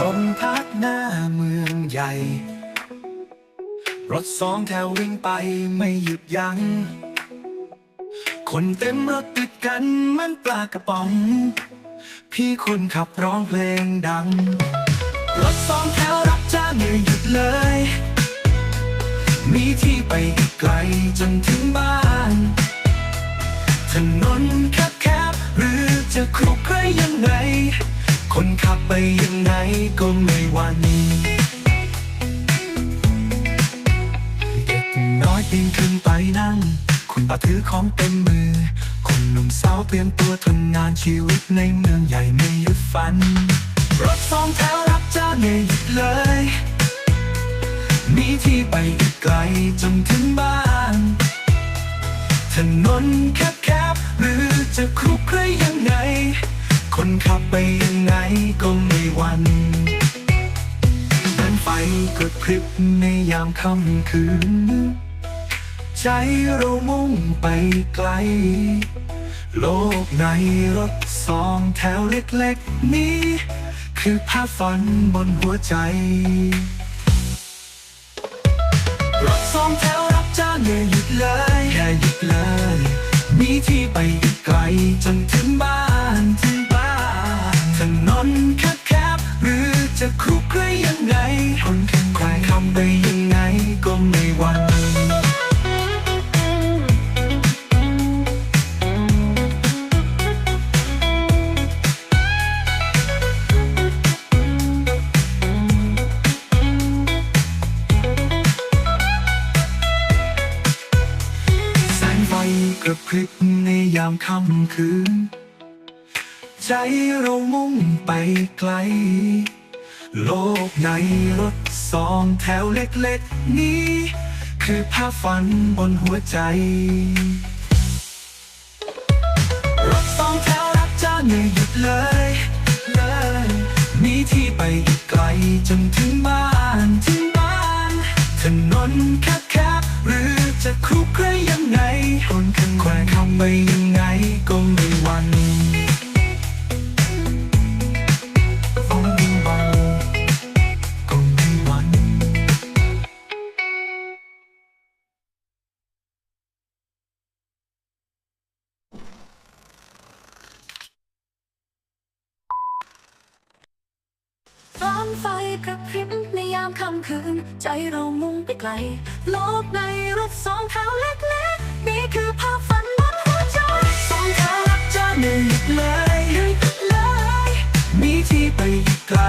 ลมพัดหน้าเมืองใหญ่ รถสองแถววิ่งไปไม่หยุดยัง้ง คนเต็มรถติดกันเหมันปลากระป๋อง พี่คนขับร้องเพลงดัง รถสองแถวรับจ้างไม่หยุดเลย มีที่ไปอีกไกลจนถึงบ้าน ถนนแคบๆหรือจะครุกไรยังไง คนขับไปยัง ก็ไม่วันเด็กน้อยปีนขึ้นไปนั่ง คุณป้าถือของเต็มมือคนหนุ่มสาวเตรียมตัวทำงานชีวิตในเมืองใหญ่ไม่หยุดฝัน รถสองแถวรับจ้างไม่หยุดเลยมีที่ไปอีกไกลจนถึงบ้าน ถนนแคบ คนขับไปยังไงก็ไม่หวันเดินไฟกระพริบในยามค่ำคืน ใจเรามุ่งไปไกล โลกในรถสองแถวเล็กๆนี้ คือภาพฝันบนหัวใจ รถสองแถวรับจ้างอย่าหยุดเลยอย่าหยุดเลย มีที่ไปอีกไกลจนถึงบ้านถึงบ้าน ถนนแคบๆหรือจะครุกไรยังไง คนแข่งใครคำไปยังไงก็ไม่หวันแสงไฟกระพริบในยามค่ำคืน ใจเรามุ่งไปไกล โลกในรถสองแถวเล็กๆ นี้ คือภาพฝันบนหัวใจ รถสองแถวรับจ้างอย่าหยุดเลยเลยมีที่ไปอีกไกลจนถึงบ้านถึงบ้าน ถนนแคบๆหรือจะครุกไรยังไงคนขันแขวคำไปยังไงก็ไม่ ร้อนไฟกระพริบในยามค่ำคืน ใจเรามุ่งไปไกล โลกในรถสองแถวเล็กๆ นี่คือภาพฝันบนหัวใจสองแถวรับจ้างไม่หยุดเลยหยุดเลย มีที่ไปอีกไกล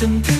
จนถึงบ้า